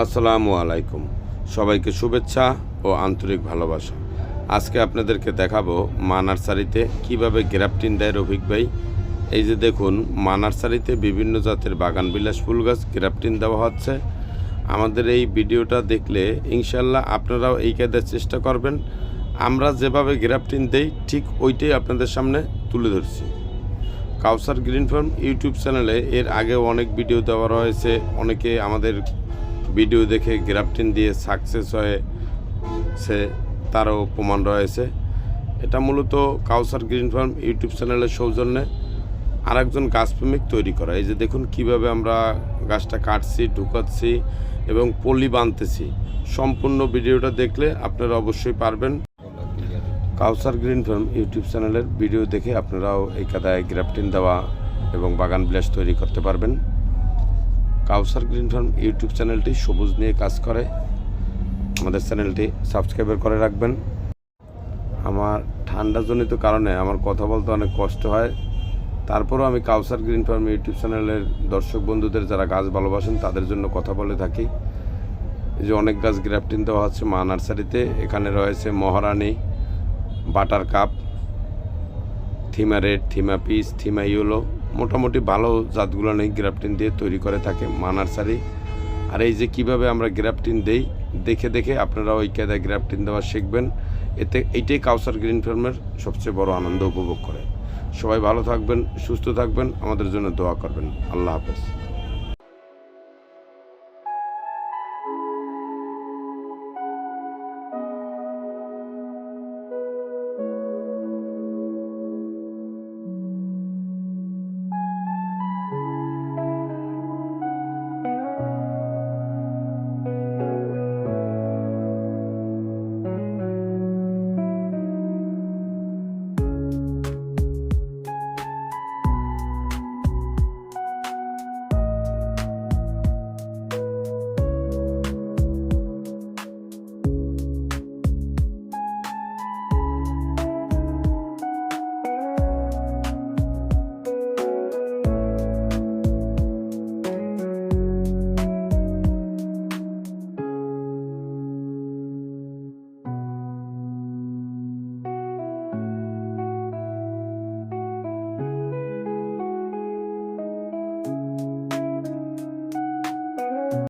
আসসালামু আলাইকুম। সবাইকে শুভেচ্ছা ও আন্তরিক ভালোবাসা। আজকে আপনাদেরকে দেখাবো মা নার্সারিতে কীভাবে গ্রাফটিন দেয় রফিক ভাই। এই যে দেখুন, মা নার্সারিতে বিভিন্ন জাতের বাগান বিলাস ফুল গাছ গ্রাফটিন দেওয়া হচ্ছে। আমাদের এই ভিডিওটা দেখলে ইনশাল্লাহ আপনারাও এই কাজের চেষ্টা করবেন। আমরা যেভাবে গ্রাফটিন দেই, ঠিক ওইটাই আপনাদের সামনে তুলে ধরছি। কাউসার গ্রিন ফার্ম ইউটিউব চ্যানেলে এর আগেও অনেক ভিডিও দেওয়া রয়েছে। অনেকে আমাদের ভিডিও দেখে গ্রাফটিন দিয়ে সাকসেস হয়েছে তারও প্রমাণ রয়েছে। এটা মূলত কাউসার গ্রিন ফার্ম ইউটিউব চ্যানেলের সৌজন্যে আরেকজন গাছপ্রেমিক তৈরি করা। এই যে দেখুন কীভাবে আমরা গাছটা কাটছি, ঢুকাচ্ছি এবং পলি বাঁধতেছি। সম্পূর্ণ ভিডিওটা দেখলে আপনারা অবশ্যই পারবেন। কাউসার গ্রিন ফার্ম ইউটিউব চ্যানেলের ভিডিও দেখে আপনারাও এই কাদায় গ্রাফটিন দেওয়া এবং বাগান ব্লাস তৈরি করতে পারবেন। কাউসার গ্রিন ফার্ম ইউটিউব চ্যানেলটি সবুজ নিয়ে কাজ করে। আমাদের চ্যানেলটি সাবস্ক্রাইবার করে রাখবেন। আমার ঠান্ডাজনিত কারণে আমার কথা বলতে অনেক কষ্ট হয়। তারপরও আমি কাউসার গ্রিন ফার্ম ইউটিউব চ্যানেলের দর্শক বন্ধুদের যারা গাছ ভালোবাসেন, তাদের জন্য কথা বলে থাকি। এই যে অনেক গাছ গ্রাফটিন দেওয়া হচ্ছে মা নার্সারিতে। এখানে রয়েছে মহারানী, বাটার কাপ, থিমা রেড, থিমা পিস থিমা ইউলো মোটামুটি ভালো জাতগুলো নেই, গ্রাফটিন দিয়ে তৈরি করে থাকে মানারসারি আর এই যে কীভাবে আমরা গ্রাফটিন দেই, দেখে দেখে আপনারা ওই কায়দায় গ্রাফটিন দেওয়া শিখবেন। এতে এইটাই কাউসার গ্রিন ফার্মের সবচেয়ে বড় আনন্দ উপভোগ করে। সবাই ভালো থাকবেন, সুস্থ থাকবেন, আমাদের জন্য দোয়া করবেন। আল্লাহ হাফেজ।